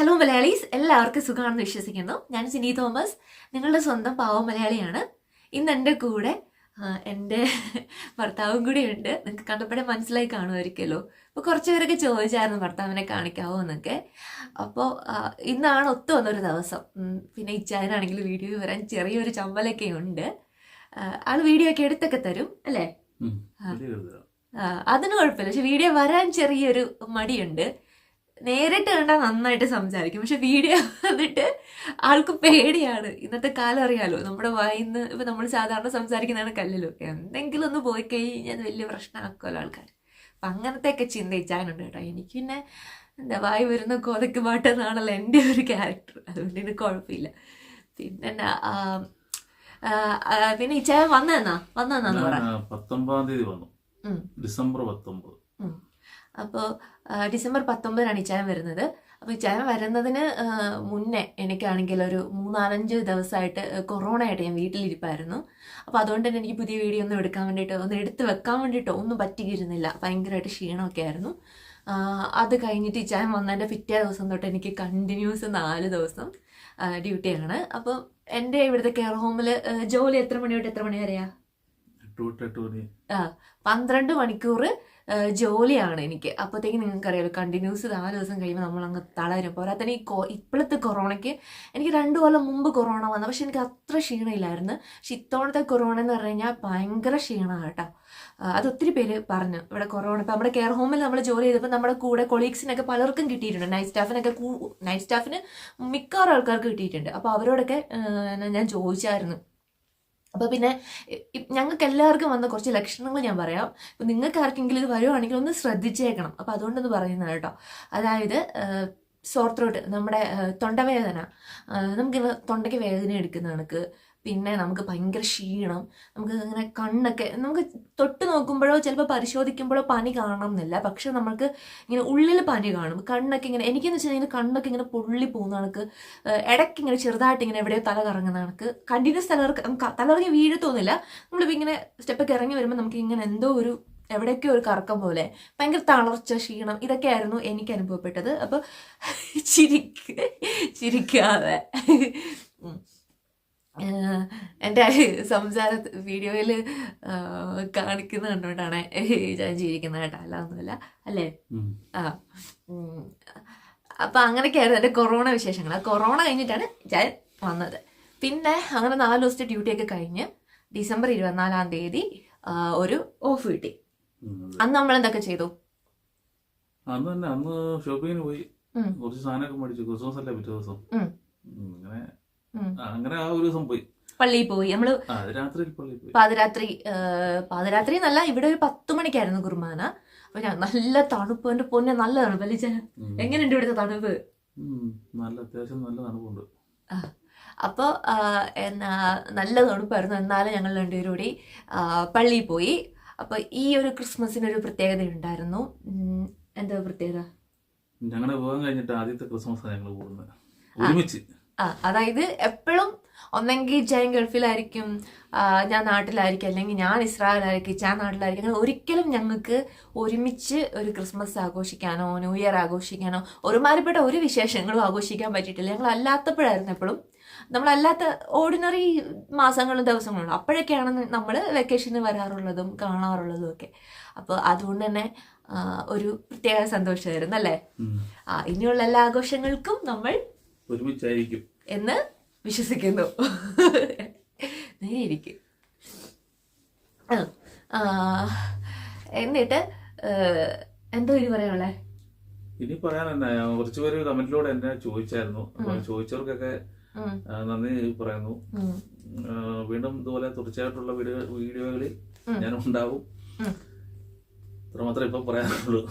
Hello Malayalees. എല്ലാവർക്കും സുഖമാണെന്ന് വിശ്വസിക്കുന്നു. ഞാൻ സിനി തോമസ്. നിങ്ങളുടെ സ്വന്തം പാവ മലയാളിയാണ്. ഇന്ന് എന്റെ കൂടെ എന്റെ ഭർത്താവും കൂടി ഉണ്ട്. നിങ്ങൾക്ക് കണ്ടപ്പോഴേ മനസ്സിലായി കാണുമായിരിക്കുമല്ലോ. അപ്പോൾ കുറച്ച് പേരൊക്കെ ചോദിച്ചായിരുന്നു ഭർത്താവിനെ കാണിക്കാവോ എന്നൊക്കെ. അപ്പോൾ ഇന്നാണ് ഒത്തു വന്നൊരു ദിവസം. പിന്നെ ഇച്ചായനാണെങ്കിൽ വീഡിയോ വരാൻ ചെറിയൊരു ചമ്മലൊക്കെ ഉണ്ട്. ആ, ആൾ വീഡിയോ ഒക്കെ എടുത്തൊക്കെ തരും അല്ലേ. അതിന് കുഴപ്പമില്ല. പക്ഷെ വീഡിയോ വരാൻ ചെറിയൊരു മടിയുണ്ട്. നേരിട്ട് കണ്ടാൽ നന്നായിട്ട് സംസാരിക്കും. പക്ഷെ വീഡിയോ വന്നിട്ട് ആൾക്ക് പേടിയാണ്. ഇന്നത്തെ കാലം അറിയാലോ നമ്മുടെ വായിന്ന് ഇപ്പൊ നമ്മൾ സാധാരണ സംസാരിക്കുന്നതാണ് കല്ലിലോ. എന്തെങ്കിലും ഒന്ന് പോയി കഴിഞ്ഞാൽ വലിയ പ്രശ്നമാക്കുമല്ലോ ആൾക്കാർ അപ്പൊ അങ്ങനത്തെ ഒക്കെ ചിന്തിച്ചാനുണ്ട് കേട്ടോ. എനിക്ക് പിന്നെ എന്താ വായി വരുന്ന കോതയ്ക്ക് പാട്ടെന്നാണല്ലോ എന്റെ ഒരു ക്യാരക്ടർ അതുകൊണ്ട് എനിക്ക് കുഴപ്പമില്ല. പിന്നെ പിന്നെ ഇച്ചായ വന്നെന്നാ വന്നെന്നാന്ന് പറയാം പത്തൊമ്പതാം തീയതി വന്നു. ഡിസംബർ പത്തൊമ്പത്. അപ്പോൾ ഡിസംബർ പത്തൊമ്പതിനാണ് ഈ ചായം വരുന്നത്. അപ്പോൾ ഈ ചായം വരുന്നതിന് ആ, മുന്നേ എനിക്കാണെങ്കിൽ ഒരു മൂന്നാലഞ്ച് ദിവസമായിട്ട് കൊറോണ ആയിട്ട് ഞാൻ വീട്ടിലിരിപ്പായിരുന്നു. അപ്പോൾ അതുകൊണ്ട് തന്നെ എനിക്ക് പുതിയ വീഡിയോ ഒന്നും എടുക്കാൻ വേണ്ടിയിട്ട് ഒന്ന് എടുത്ത് വെക്കാൻ വേണ്ടിയിട്ടോ ഒന്നും പറ്റിയിരുന്നില്ല. ഭയങ്കരമായിട്ട് ക്ഷീണമൊക്കെ ആയിരുന്നു. അത് കഴിഞ്ഞിട്ട് ഈ ചായം വന്നതിന്റെ പിറ്റേ ദിവസം തൊട്ട് എനിക്ക് കണ്ടിന്യൂസ് നാല് ദിവസം ഡ്യൂട്ടിയാണ്. അപ്പോൾ എന്റെ ഇവിടുത്തെ കെയർ ഹോമിൽ ജോലി എത്ര മണി തൊട്ട് എത്ര മണി വരെയാ? മണി. പന്ത്രണ്ട് മണിക്കൂർ ജോലിയാണ് എനിക്ക്. അപ്പോഴത്തേക്ക് നിങ്ങൾക്ക് അറിയാലോ കണ്ടിന്യൂസ് ആ ദിവസം കഴിയുമ്പോൾ നമ്മൾ അങ്ങ് തളരും പോരാത്തന്നെ ഈ കൊ ഇപ്പോഴത്തെ കൊറോണയ്ക്ക് എനിക്ക് രണ്ട് കൊല്ലം മുമ്പ് കൊറോണ വന്നു. പക്ഷെ എനിക്ക് അത്ര ക്ഷീണമില്ലായിരുന്നു. പക്ഷെ ഇത്തവണത്തെ കൊറോണ എന്ന് പറഞ്ഞു കഴിഞ്ഞാൽ ഭയങ്കര ക്ഷീണമാണ് കേട്ടോ. അത് ഒത്തിരി പേര് പറഞ്ഞു ഇവിടെ കൊറോണ ഇപ്പം നമ്മുടെ കെയർ ഹോമിൽ നമ്മൾ ജോലി ചെയ്തപ്പോൾ നമ്മുടെ കൂടെ കൊളീഗ്സിനൊക്കെ പലർക്കും കിട്ടിയിട്ടുണ്ട്. നൈറ്റ് സ്റ്റാഫിനൊക്കെ നൈറ്റ് സ്റ്റാഫിന് മിക്കവാറും ആൾക്കാർക്ക് കിട്ടിയിട്ടുണ്ട്. അപ്പോൾ അവരോടൊക്കെ ഞാൻ ചോദിച്ചായിരുന്നു. അപ്പോൾ പിന്നെ ഞങ്ങൾക്ക് എല്ലാവർക്കും വന്ന കുറച്ച് ലക്ഷണങ്ങൾ ഞാൻ പറയാം. ഇപ്പം നിങ്ങൾക്ക് ആർക്കെങ്കിലും ഇത് വരുവാണെങ്കിൽ ഒന്ന് ശ്രദ്ധിച്ചേക്കണം. അപ്പോൾ അതുകൊണ്ടൊന്ന് പറയുന്നത് കേട്ടോ. അതായത് സോർത്രോട്ട് നമ്മുടെ തൊണ്ടവേദന. നമുക്ക് തൊണ്ടയ്ക്ക് വേദന എടുക്കുന്ന കണക്ക് പിന്നെ നമുക്ക് ഭയങ്കര ക്ഷീണം നമുക്ക് ഇങ്ങനെ കണ്ണൊക്കെ നമുക്ക് തൊട്ട് നോക്കുമ്പോഴോ ചിലപ്പോൾ പരിശോധിക്കുമ്പോഴോ പനി കാണണം എന്നില്ല പക്ഷെ നമുക്ക് ഇങ്ങനെ ഉള്ളിൽ പനി കാണും. കണ്ണൊക്കെ ഇങ്ങനെ എനിക്കെന്ന് വെച്ചാൽ ഇങ്ങനെ കണ്ണൊക്കെ ഇങ്ങനെ പൊള്ളി പോകുന്ന കണക്ക് ഇടയ്ക്ക് ഇങ്ങനെ ചെറുതായിട്ട് ഇങ്ങനെ എവിടെയോ തല കറങ്ങുന്ന കണക്ക്. കണ്ടിന്യൂസ് തല തലകറങ്ങി വീഴത്തൊന്നുമില്ല നമ്മളിപ്പോൾ ഇങ്ങനെ സ്റ്റെപ്പൊക്കെ ഇറങ്ങി വരുമ്പോൾ നമുക്ക് ഇങ്ങനെ എന്തോ ഒരു എവിടെയൊക്കെ ഒരു കറക്കം പോലെ ഭയങ്കര തളർച്ച ക്ഷീണം ഇതൊക്കെയായിരുന്നു എനിക്ക് അനുഭവപ്പെട്ടത്. അപ്പോൾ ചിരിക്ക് ചിരിക്കാതെ. എന്റെ സംസാര വീഡിയോയിൽ കാണിക്കുന്ന കണ്ടുകൊണ്ടാണ് ഞാൻ ജീവിക്കുന്നത് കേട്ടോ. അല്ല? ഒന്നുമില്ല അല്ലേ. ആ അപ്പം അങ്ങനെയൊക്കെയായിരുന്നു എന്റെ കൊറോണ വിശേഷങ്ങൾ. ആ കൊറോണ കഴിഞ്ഞിട്ടാണ് ഞാൻ വന്നത്. പിന്നെ അങ്ങനെ നാല് ദിവസത്തെ ഡ്യൂട്ടിയൊക്കെ കഴിഞ്ഞ് ഡിസംബർ ഇരുപത്തിനാലാം തീയതി ഒരു ഓഫ് കിട്ടി. അന്ന് നമ്മൾ എന്തൊക്കെ ചെയ്തു? അന്ന് തന്നെ അന്ന് ഷോപ്പിങ്ങിന് പോയി. കുറച്ച് സാധനമൊക്കെ മേടിച്ചു. ക്രിസ്മസ് അല്ലേ പിറ്റേ ദിവസം? അങ്ങനെ അങ്ങനെ ആ ഒരു ദിവസം പോയി. പള്ളിയിൽ പോയി. നമ്മൾ പാതിരാത്രി പാതിരാത്രി എന്നല്ല ഇവിടെ ഒരു പത്ത് മണിക്കായിരുന്നു കുർബാന. അപ്പൊ ഞാൻ നല്ല തണുപ്പ് എന്റെ പൊന്നെ നല്ല തണുപ്പ്. അല്ലേ? എങ്ങനെയുണ്ട് ഇവിടുത്തെ തണുപ്പ്? നല്ല അത്യാവശ്യം നല്ല തണുപ്പുണ്ട്. അപ്പോൾ എന്നാ നല്ല തണുപ്പായിരുന്നു. എന്നാലും ഞങ്ങൾ രണ്ടുപേരും കൂടി പള്ളിയിൽ പോയി. അപ്പോൾ ഈ ഒരു ക്രിസ്മസിന് ഒരു പ്രത്യേകത ഉണ്ടായിരുന്നു. എന്താ പ്രത്യേകത? ഞങ്ങളുടെ പോകാൻ കഴിഞ്ഞിട്ട് ആദ്യത്തെ ക്രിസ്മസ് ഞങ്ങൾ പോകുന്നത്. ഒരുമിച്ച്. ആ അതായത് എപ്പോഴും ഒന്നെങ്കിൽ ജയൻ ഗൾഫിലായിരിക്കും ഞാൻ നാട്ടിലായിരിക്കും അല്ലെങ്കിൽ ഞാൻ ഇസ്രായേലായിരിക്കും ഞാൻ നാട്ടിലായിരിക്കും അങ്ങനെ ഒരിക്കലും ഞങ്ങൾക്ക് ഒരുമിച്ച് ഒരു ക്രിസ്മസ് ആഘോഷിക്കാനോ ന്യൂ ഇയർ ആഘോഷിക്കാനോ ഒരുമാതിരിപ്പെട്ട ഒരു വിശേഷങ്ങളും ആഘോഷിക്കാൻ പറ്റിയിട്ടില്ല. ഞങ്ങൾ അല്ലാത്തപ്പോഴായിരുന്നു എപ്പോഴും നമ്മളല്ലാത്ത ഓർഡിനറി മാസങ്ങളും ദിവസങ്ങളും അപ്പോഴൊക്കെയാണ് നമ്മൾ വെക്കേഷന് വരാറുള്ളതും കാണാറുള്ളതും ഒക്കെ. അപ്പോൾ അതുകൊണ്ട് തന്നെ ഒരു പ്രത്യേക സന്തോഷമായിരുന്നു അല്ലേ? ആ ഇനിയുള്ള എല്ലാ ആഘോഷങ്ങൾക്കും നമ്മൾ ഒരുമിച്ചായിരിക്കും. എന്ന് വിശ്വസിക്കുന്നു. നേരിയിരിക്കും. എന്നിട്ട് എന്തോ ഇനി പറയാനുള്ളേ? ഇനി പറയാൻ കുറച്ചുപേര് കുറച്ച് പേര് കമന്റിലൂടെ എന്നെ ചോദിച്ചായിരുന്നു. അപ്പൊ ചോദിച്ചവർക്കൊക്കെ നന്ദി പറയുന്നു. വീണ്ടും ഇതുപോലെ തുടർച്ചയായിട്ടുള്ള വീഡിയോ വീഡിയോകളിൽ. ഞാൻ ഉണ്ടാവും. ഇത്ര മാത്രമേ ഇപ്പൊ പറയാനുള്ളൂ.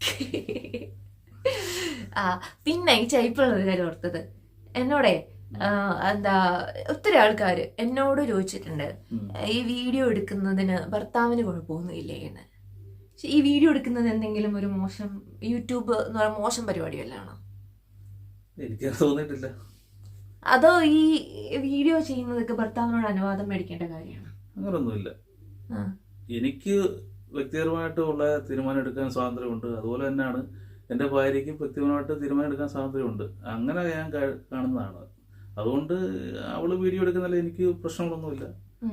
പിന്നെ ഈ ചൈപ്പുള്ള ഒരു കാര്യം ഓർത്തത്. എന്നോടേ എന്താ ഒത്തിരി ആൾക്കാർ എന്നോട് ചോദിച്ചിട്ടുണ്ട്. ഈ വീഡിയോ എടുക്കുന്നതിന് ഭർത്താവിന് കുഴപ്പമൊന്നുമില്ലേ എന്ന്. പക്ഷെ ഈ വീഡിയോ എടുക്കുന്നത് എന്തെങ്കിലും ഒരു മോശം യൂട്യൂബ് എന്ന് പറയുന്ന മോശം പരിപാടി വല്ലതാണോ? എനിക്കത് തോന്നിയിട്ടില്ല. അതോ ഈ വീഡിയോ ചെയ്യുന്നതൊക്കെ ഭർത്താവിനോട് അനുവാദം മേടിക്കേണ്ട കാര്യമാണ്? അങ്ങനൊന്നുമില്ല. എനിക്ക് വ്യക്തിപരമായിട്ടുള്ള തീരുമാനം എടുക്കാൻ സ്വാതന്ത്ര്യമുണ്ട്. അതുപോലെ തന്നെയാണ് എന്റെ ഭാര്യയ്ക്ക് കൃത്യമായിട്ട് തീരുമാനം എടുക്കാൻ സ്വാതന്ത്ര്യമുണ്ട് അങ്ങനെ ഞാൻ കാണുന്നതാണ്. അതുകൊണ്ട് അവൾ വീഡിയോ എടുക്കുന്നതിൽ എനിക്ക് പ്രശ്നങ്ങളൊന്നുമില്ല.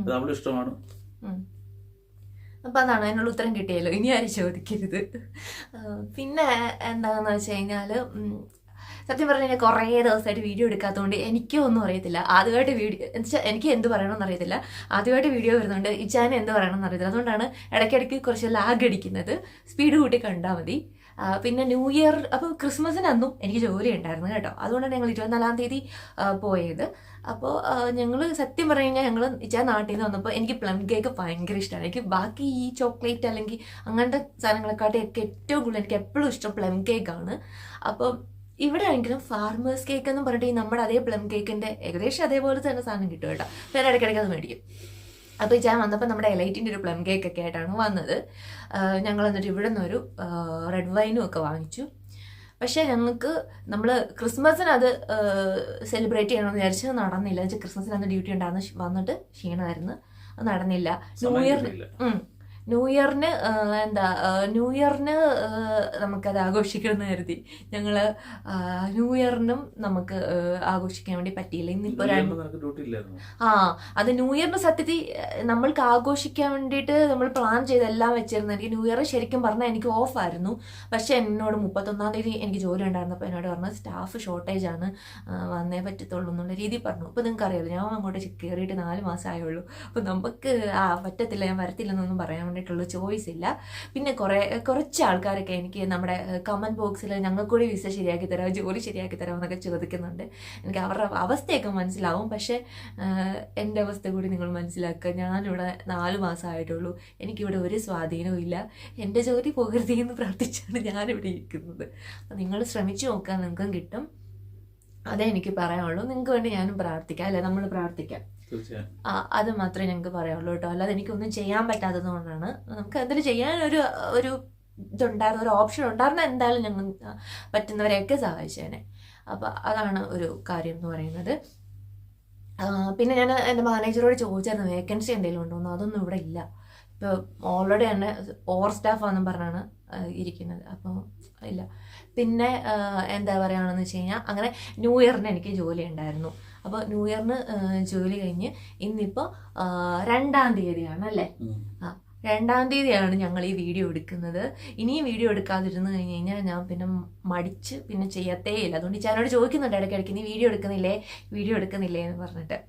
അത് അവളുടെ ഇഷ്ടമാണ്. അപ്പൊ അതാണ് അതിനുള്ള ഉത്തരം കിട്ടിയല്ലോ. ഇനി ആരും ചോദിക്കരുത്. പിന്നെ എന്താണെന്ന് വെച്ച് കഴിഞ്ഞാൽ സത്യം പറഞ്ഞാൽ കഴിഞ്ഞാൽ കുറേ ദിവസമായിട്ട് വീഡിയോ എടുക്കാത്തതുകൊണ്ട് എനിക്കും ഒന്നും അറിയത്തില്ല. ആദ്യമായിട്ട് വീഡിയോ എനിക്ക് എന്ത് പറയണമെന്ന് അറിയത്തില്ല. ആദ്യമായിട്ട് വീഡിയോ വരുന്നുണ്ട് ഇച്ചാനെ എന്ത് പറയണമെന്ന് അറിയത്തില്ല. അതുകൊണ്ടാണ് ഇടയ്ക്കിടയ്ക്ക് കുറച്ച് ലാഗ് അടിക്കുന്നത്. സ്പീഡ് കൂട്ടി കണ്ടാൽ മതി. പിന്നെ ന്യൂ ഇയർ അപ്പോൾ ക്രിസ്മസിന് അന്നും എനിക്ക് ജോലി ഉണ്ടായിരുന്നു കേട്ടോ. അതുകൊണ്ടാണ് ഞങ്ങൾ ഇരുപത്തിനാലാം തീയതി പോയത്. അപ്പോൾ ഞങ്ങൾ സത്യം പറഞ്ഞു കഴിഞ്ഞാൽ ഞങ്ങൾ ഇച്ചാ നാട്ടിൽ നിന്ന് വന്നപ്പോൾ എനിക്ക് പ്ലം കേക്ക് ഭയങ്കര ഇഷ്ടമാണ് എനിക്ക് ബാക്കി ഈ ചോക്ലേറ്റ് അല്ലെങ്കിൽ അങ്ങനത്തെ സാധനങ്ങളെക്കാട്ടും ഒക്കെ ഏറ്റവും കൂടുതൽ എനിക്ക് എപ്പോഴും ഇഷ്ടം പ്ലം കേക്കാണ്. അപ്പം ഇവിടെ ആണെങ്കിലും ഫാർമേഴ്സ് കേക്ക് എന്ന് പറഞ്ഞിട്ട് നമ്മുടെ അതേ പ്ലം കേക്കിന്റെ ഏകദേശം അതേപോലെ തന്നെ സാധനം കിട്ടും കേട്ടോ. ഞാൻ ഇടയ്ക്കിടയ്ക്ക് അത് മേടിക്കും. അപ്പോൾ ഈ ഞാൻ വന്നപ്പോൾ നമ്മുടെ എലൈറ്റിന്റെ ഒരു പ്ലം കേക്ക് ഒക്കെ ആയിട്ടാണ് വന്നത്. ഞങ്ങൾ എന്നിട്ട് ഇവിടെ നിന്നൊരു റെഡ് വൈനും ഒക്കെ വാങ്ങിച്ചു. പക്ഷേ ഞങ്ങൾക്ക് നമ്മൾ ക്രിസ്മസിന് അത് സെലിബ്രേറ്റ് ചെയ്യണമെന്ന് വിചാരിച്ചത് നടന്നില്ല. എന്ന് വെച്ചാൽ ക്രിസ്മസിന് അന്ന് ഡ്യൂട്ടി ഉണ്ടാകുന്ന വന്നിട്ട് ക്ഷീണമായിരുന്നു. അത് നടന്നില്ല. ന്യൂ. ഉം. ന്യൂ ഇയറിന് എന്താ ന്യൂ ഇയറിന് നമുക്കത് ആഘോഷിക്കണമെന്ന് കരുതി. ഞങ്ങൾ ന്യൂ ഇയറിനും നമുക്ക് ആഘോഷിക്കാൻ വേണ്ടി പറ്റിയില്ല. ഇന്നിപ്പോ രണ്ട് ഇല്ലാണ്ട് ഡ്യൂട്ടി ഇല്ലായിരുന്നു? ആ അത് ന്യൂ ഇയറിന് സത്യത്തിൽ നമ്മൾക്ക് ആഘോഷിക്കാൻ വേണ്ടിയിട്ട് നമ്മൾ പ്ലാൻ ചെയ്തെല്ലാം വെച്ചിരുന്നു. എനിക്ക് ന്യൂ ഇയർ ശരിക്കും പറഞ്ഞാൽ എനിക്ക് ഓഫായിരുന്നു പക്ഷേ എന്നോട് മുപ്പത്തൊന്നാം തീയതി എനിക്ക് ജോലി ഉണ്ടായിരുന്നപ്പോൾ എന്നോട് പറഞ്ഞു സ്റ്റാഫ് ഷോർട്ടേജ് ആണ് വന്നേ പറ്റത്തുള്ളൂ എന്നുള്ള രീതി പറഞ്ഞു. അപ്പോൾ നിങ്ങൾക്ക് അറിയാമല്ലോ ഞാൻ അങ്ങോട്ട് കയറിയിട്ട് നാല് മാസം ആയുള്ളൂ. അപ്പോൾ നമുക്ക് ആ പറ്റത്തില്ല ഞാൻ വരത്തില്ലെന്നൊന്നും പറയാൻ വേണ്ടിയിട്ടുള്ള ചോയ്സ് ഇല്ല. പിന്നെ കുറേ കുറച്ച് ആൾക്കാരൊക്കെ എനിക്ക് നമ്മുടെ കമന്റ് ബോക്സിൽ ഞങ്ങൾക്ക് കൂടി വിസ ശരിയാക്കി തരാം ജോലി ശരിയാക്കി തരാം എന്നൊക്കെ ചോദിക്കുന്നുണ്ട്. എനിക്ക് അവരുടെ അവസ്ഥയൊക്കെ മനസ്സിലാവും. പക്ഷേ എന്റെ അവസ്ഥ കൂടി നിങ്ങൾ മനസ്സിലാക്കുക. ഞാനിവിടെ നാല് മാസമായിട്ടുള്ളൂ. എനിക്കിവിടെ ഒരു സ്വാധീനവും ഇല്ല. എന്റെ ജോലി പോകരുതേ എന്ന് പ്രാർത്ഥിച്ചാണ് ഞാനിവിടെ ഇരിക്കുന്നത്. അപ്പം നിങ്ങൾ ശ്രമിച്ചു നോക്കാൻ നിങ്ങൾക്കും കിട്ടും. അതേ എനിക്ക് പറയാനുള്ളൂ. നിങ്ങൾക്ക് വേണ്ടി ഞാനും പ്രാർത്ഥിക്കാം. അല്ലെ? നമ്മൾ പ്രാർത്ഥിക്കാം. അത് മാത്രമേ ഞങ്ങൾക്ക് പറയാനുള്ളൂ കേട്ടോ. അല്ലാതെ എനിക്കൊന്നും ചെയ്യാൻ പറ്റാത്തത് കൊണ്ടാണ്. നമുക്ക് എന്തെങ്കിലും ചെയ്യാൻ ഒരു ഒരു ഇതുണ്ടായിരുന്ന ഒരു ഓപ്ഷൻ ഉണ്ടായിരുന്ന എന്തായാലും ഞങ്ങൾ പറ്റുന്നവരെയൊക്കെ സഹായിച്ചേനെ. അപ്പൊ അതാണ് ഒരു കാര്യം എന്ന് പറയുന്നത്. പിന്നെ ഞാൻ എന്റെ മാനേജറോട് ചോദിച്ചായിരുന്നു വേക്കൻസി എന്തെങ്കിലും ഉണ്ടോ എന്ന്. അതൊന്നും ഇവിടെ ഇല്ല. ഇപ്പോൾ ഓൾറെഡി തന്നെ ഓവർ സ്റ്റാഫ് ആണെന്ന് പറഞ്ഞാണ് ഇരിക്കുന്നത്. അപ്പോൾ ഇല്ല. പിന്നെ എന്താ പറയുകയാണെന്ന് വെച്ച് കഴിഞ്ഞാൽ അങ്ങനെ ന്യൂ ഇയറിന് എനിക്ക് ജോലി ഉണ്ടായിരുന്നു. അപ്പോൾ ന്യൂ ഇയറിന് ജോലി കഴിഞ്ഞ് ഇന്നിപ്പോൾ രണ്ടാം തീയതിയാണ് അല്ലേ? ആ രണ്ടാം തീയതിയാണ് ഞങ്ങൾ ഈ വീഡിയോ എടുക്കുന്നത്. ഇനിയും വീഡിയോ എടുക്കാതിരുന്ന് കഴിഞ്ഞ് കഴിഞ്ഞാൽ ഞാൻ പിന്നെ മടിച്ച് പിന്നെ ചെയ്യത്തേ ഇല്ല. അതുകൊണ്ട് ഞാനോട് ചോദിക്കുന്നുണ്ട് ഇടയ്ക്കിടയ്ക്ക് നീ വീഡിയോ എടുക്കുന്നില്ലേ? വീഡിയോ എടുക്കുന്നില്ലേ? എന്ന് പറഞ്ഞിട്ട്.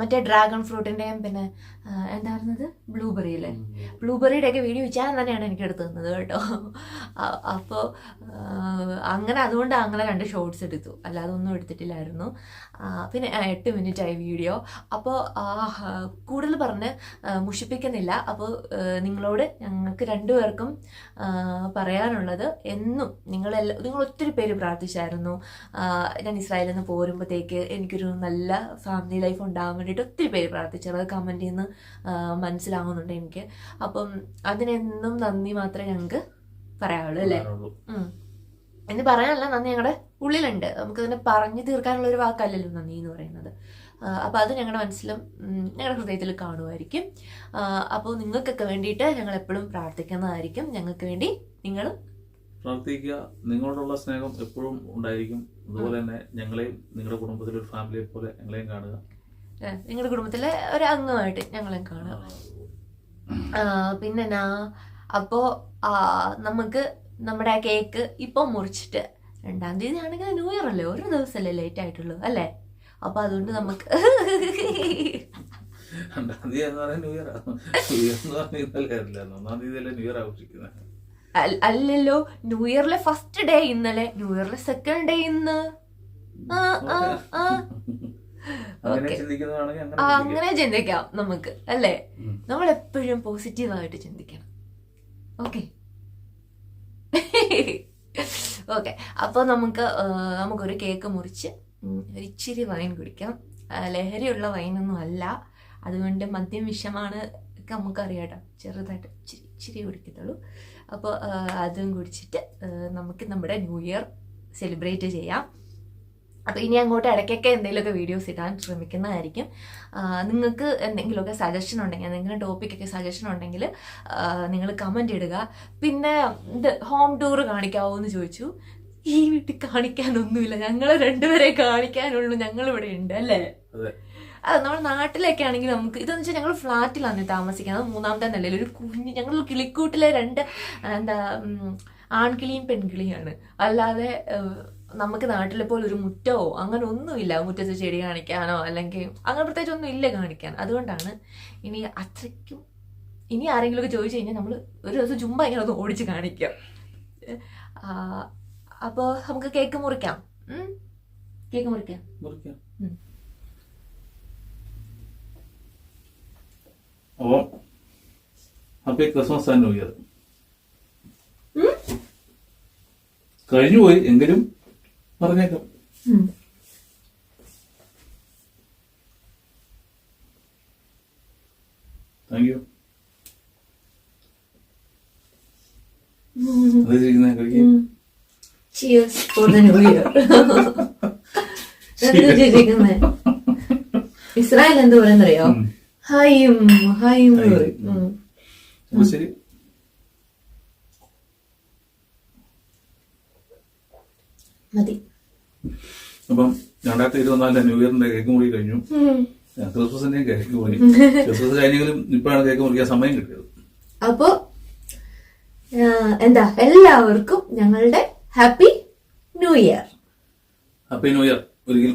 മറ്റേ ഡ്രാഗൺ ഫ്രൂട്ടിന്റെയും പിന്നെ എന്തായിരുന്നത് ബ്ലൂബെറി അല്ലേ? ബ്ലൂബെറിയുടെ ഒക്കെ വീഡിയോ വിചാരം തന്നെയാണ് എനിക്ക് എടുത്തു തന്നത് കേട്ടോ. അപ്പോൾ അങ്ങനെ അതുകൊണ്ട് അങ്ങനെ രണ്ട് ഷോർട്സ് എടുത്തു. അല്ലാതെ ഒന്നും എടുത്തിട്ടില്ലായിരുന്നു. പിന്നെ എട്ട് മിനിറ്റ് ആയി വീഡിയോ അപ്പോൾ കൂടുതൽ പറഞ്ഞ് മുഷിപ്പിക്കുന്നില്ല. അപ്പോൾ നിങ്ങളോട് ഞങ്ങൾക്ക് രണ്ടുപേർക്കും പറയാനുള്ളത് എന്നും നിങ്ങളെല്ലാം നിങ്ങൾ ഒത്തിരി പേര് പ്രാർത്ഥിച്ചായിരുന്നു. ഞാൻ ഇസ്രായേലിൽ നിന്ന് പോരുമ്പോഴത്തേക്ക് എനിക്കൊരു നല്ല ഫാമിലി ലൈഫ് ഉണ്ടാകാൻ വേണ്ടിയിട്ട് ഒത്തിരി പേര് പ്രാർത്ഥിച്ചത് കമന്റിൽ നിന്ന് ആ, മനസ്സിലാവുന്നുണ്ട് എനിക്ക്. അപ്പം അതിനെന്നും നന്ദി മാത്രമേ ഞങ്ങൾക്ക് പറയാവുള്ളൂ അല്ലേ. എന്ന് പറയാനല്ല നന്ദി ഞങ്ങളുടെ ഉള്ളിലുണ്ട്. നമുക്ക് അതിനെ പറഞ്ഞു തീർക്കാനുള്ള ഒരു വാക്കല്ലല്ലോ നന്ദി എന്ന് പറയുന്നത്. അപ്പോൾ അത് ഞങ്ങളുടെ മനസ്സിലും ഞങ്ങളുടെ ഹൃദയത്തിൽ കാണുമായിരിക്കും. അപ്പോൾ നിങ്ങൾക്കൊക്കെ വേണ്ടിയിട്ട് ഞങ്ങൾ എപ്പോഴും പ്രാർത്ഥിക്കുന്നതായിരിക്കും. ഞങ്ങൾക്ക് വേണ്ടി നിങ്ങൾ പ്രാർത്ഥിക്കുക. നിങ്ങളോടുള്ള സ്നേഹം എപ്പോഴും ഉണ്ടായിരിക്കും. അതുപോലെ തന്നെ ഞങ്ങളെയും നിങ്ങളുടെ കുടുംബത്തിലെ ഒരു ഫാമിലിയെ പോലെ ഞങ്ങളെയും കാണുക. നിങ്ങളുടെ കുടുംബത്തിലെ ഒരു അംഗമായിട്ട് ഞങ്ങളെ കാണാം. പിന്നെ നാ അപ്പോൾ നമുക്ക് നമ്മുടെ ആ കേക്ക് ഇപ്പൊ മുറിച്ചിട്ട് രണ്ടാം തീയതി ആണെങ്കിൽ ന്യൂ ഇയർ അല്ലേ? ഒരു ദിവസമല്ലേ ലേറ്റ് ആയിട്ടുള്ളൂ അല്ലേ? അപ്പൊ അതുകൊണ്ട് നമുക്ക് രണ്ടാം തീയതി എന്ന് പറയുന്നത് ന്യൂ ഇയർ. ന്യൂ ഇയർ എന്ന് പറഞ്ഞാൽ ഇന്നലെ ആയിരുന്നില്ലായിരുന്നു ഒന്നാം തീയതി ന്യൂ ഇയർ ആഘോഷിക്കുന്നത് അല്ലല്ലോ ന്യൂ ഇയറിലെ ഫസ്റ്റ് ഡേ ഇന്നലെ ന്യൂ ഇയറിലെ സെക്കൻഡ് ഡേ ഇന്ന്. ആ, ആ, ആ. അങ്ങനെ ചിന്തിക്കാം. നമുക്ക് അല്ലേ? നമ്മൾ എപ്പോഴും പോസിറ്റീവായിട്ട് ചിന്തിക്കണം. ഓക്കെ ഓക്കെ അപ്പോൾ നമുക്ക് നമുക്കൊരു കേക്ക് മുറിച്ച് ഒരിച്ചിരി വൈൻ കുടിക്കാം. ലഹരിയുള്ള വൈനൊന്നും അല്ല. അതുകൊണ്ട് മദ്യം വിഷമാണ് ഒക്കെ നമുക്കറിയാം ചെറുതായിട്ട് ഇച്ചിരി ഇച്ചിരി കുടിക്കത്തുള്ളൂ. അപ്പോൾ അതും കുടിച്ചിട്ട് നമുക്ക് നമ്മുടെ ന്യൂ ഇയർ സെലിബ്രേറ്റ് ചെയ്യാം. അപ്പോൾ ഇനി അങ്ങോട്ട് ഇടയ്ക്കൊക്കെ എന്തെങ്കിലുമൊക്കെ വീഡിയോസ് ഇടാൻ ശ്രമിക്കുന്നതായിരിക്കും. നിങ്ങൾക്ക് എന്തെങ്കിലുമൊക്കെ സജഷൻ ഉണ്ടെങ്കിൽ എന്തെങ്കിലും ടോപ്പിക്കൊക്കെ സജഷൻ ഉണ്ടെങ്കിൽ നിങ്ങൾ കമന്റ് ഇടുക. പിന്നെ ഇത് ഹോം ടൂർ കാണിക്കാവോ എന്ന് ചോദിച്ചു. ഈ വീട്ടിൽ കാണിക്കാനൊന്നുമില്ല. ഞങ്ങൾ രണ്ടുപേരെ കാണിക്കാനുള്ളൂ. ഞങ്ങൾ ഇവിടെ ഉണ്ട് അല്ലേ? അതെ. നമ്മുടെ നാട്ടിലൊക്കെ ആണെങ്കിൽ നമുക്ക് ഇതെന്ന് വെച്ചാൽ ഞങ്ങൾ ഫ്ലാറ്റിലാണ് താമസിക്കുന്നത്. മൂന്നാമത്തെ നിലയിൽ. ഒരു കുഞ്ഞ് ഞങ്ങൾ കിളിക്കൂട്ടിലെ രണ്ട് എന്താ ആൺകിളിയും പെൺകിളിയാണ് അല്ലാതെ നമുക്ക് നാട്ടിലെ പോലെ ഒരു മുറ്റമോ അങ്ങനെ ഒന്നുമില്ല. മുറ്റത്ത് ചെടി കാണിക്കാനോ അല്ലെങ്കിൽ അങ്ങനെ പ്രത്യേകിച്ച് ഒന്നും ഇല്ല കാണിക്കാൻ. അതുകൊണ്ടാണ് ഇനി അത്രയ്ക്കും ഇനി ആരെങ്കിലുമൊക്കെ ചോദിച്ചു കഴിഞ്ഞാൽ നമ്മൾ ഒരു ദിവസം ചുമ്മാ ഇങ്ങനെ ഒന്ന് ഓടിച്ച് കാണിക്കാം. അപ്പോൾ നമുക്ക് കേക്ക് മുറിക്കാം. കേക്ക് മുറിക്കാം. അപ്പോൾ happy Christmas and new year. കഴിഞ്ഞു പോയി എങ്കിലും പറഞ്ഞേക്കാം. താങ്ക് യു അത് ചെയ്യുന്ന കഴിക്കും Cheers. For the new year. എന്ത് ചോദിക്കുന്നേ ഇസ്രായേൽ എന്ത് പറയുന്നറിയോ? ഹൈം ഹൈം എന്ന് പറയും ശരി. മതി. അപ്പം രണ്ടായിരത്തി ഇരുപത്തിനാലിലെ ന്യൂ ഇയറിന്റെ കേക്ക് മുറി കഴിഞ്ഞു. ക്രിസ്മസിന്റെ കേക്ക് മുറി. ക്രിസ്മസ് കഴിഞ്ഞെങ്കിലും ഇപ്പോഴാണ് കേക്ക് മുറിക്കാൻ സമയം കിട്ടിയത്. അപ്പോ എന്താ എല്ലാവർക്കും ഞങ്ങളുടെ happy new year. Happy new year. ഒരിക്കൽ